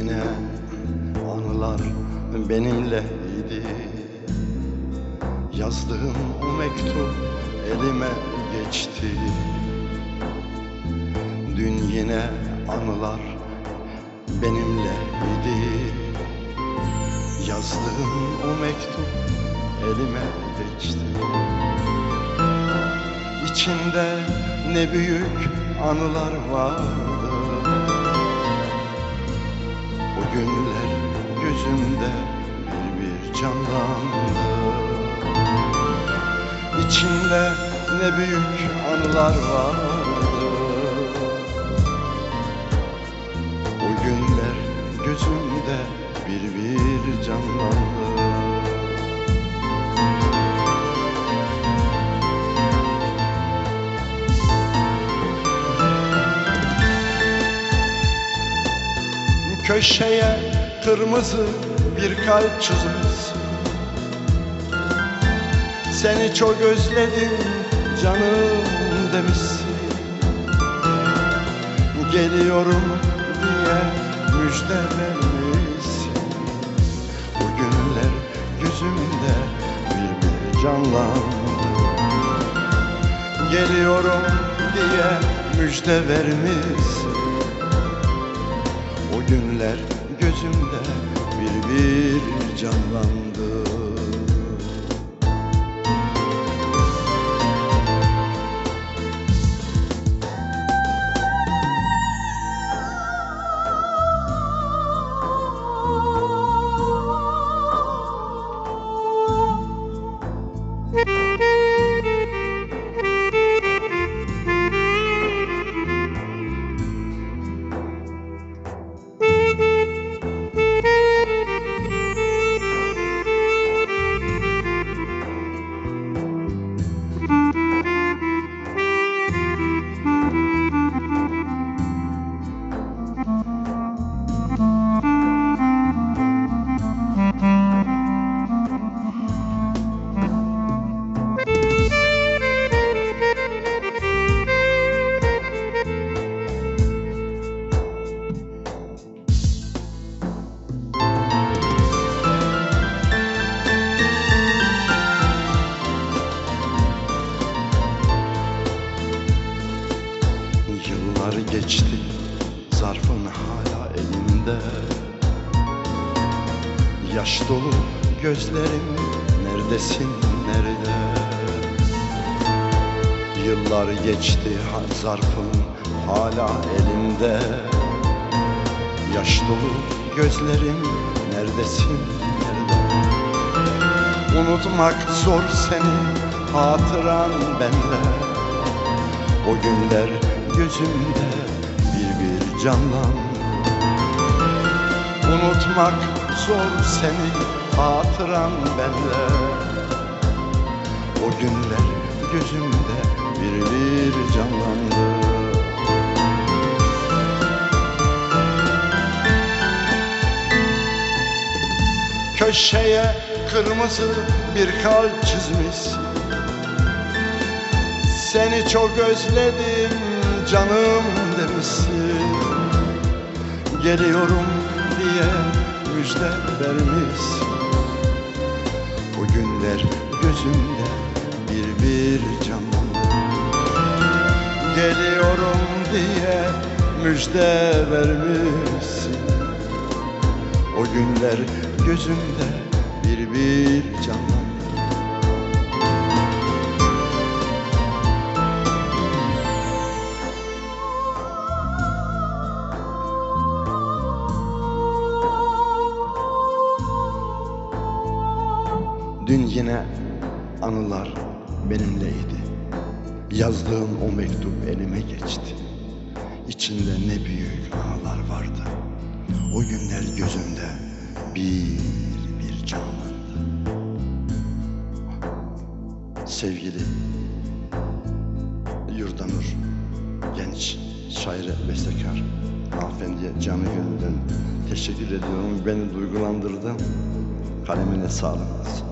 Yine anılar benimleydi Yazdığım o mektup elime geçti. Dün yine anılar benimleydi Yazdığım o mektup elime geçti. İçinde ne büyük anılar var. O günler gözümde bir bir canlandı. İçinde ne büyük anılar vardı. O günler gözümde bir bir canlandı Köşeye kırmızı bir kalp çizmişsin Seni çok özledim canım demişsin. Geliyorum diye müjde vermişsin Bu günler gözümde bir bir canlandı. Geliyorum diye müjde vermişsin o günler gözümde bir bir canlandı Yıllar geçti zarfın hala elinde. Yaş dolu gözlerim neredesin nerede? Yıllar geçti zarfın hala elinde. Yaş dolu gözlerim neredesin nerede? Unutmak zor seni hatıran bende. O günler gözümde bir bir canlandı Unutmak zor seni hatıran bende. O günler gözümde bir bir canlandı. Köşeye kırmızı bir kalp çizmiş. Seni çok özledim canım demişsin. Geliyorum diye müjde vermişsin. O günler gözümde bir bir canlandı Geliyorum diye müjde vermişsin. O günler gözümde bir bir Dün yine anılar benimleydi. Yazdığım o mektup elime geçti. İçinde ne büyük anılar vardı. O günler gözümde bir bir canlandı. Sevgili Yurdanur Genç şair bestekar Hanımefendiye canı gönülden teşekkür ediyorum. Beni duygulandırdın. Kalemine sağlık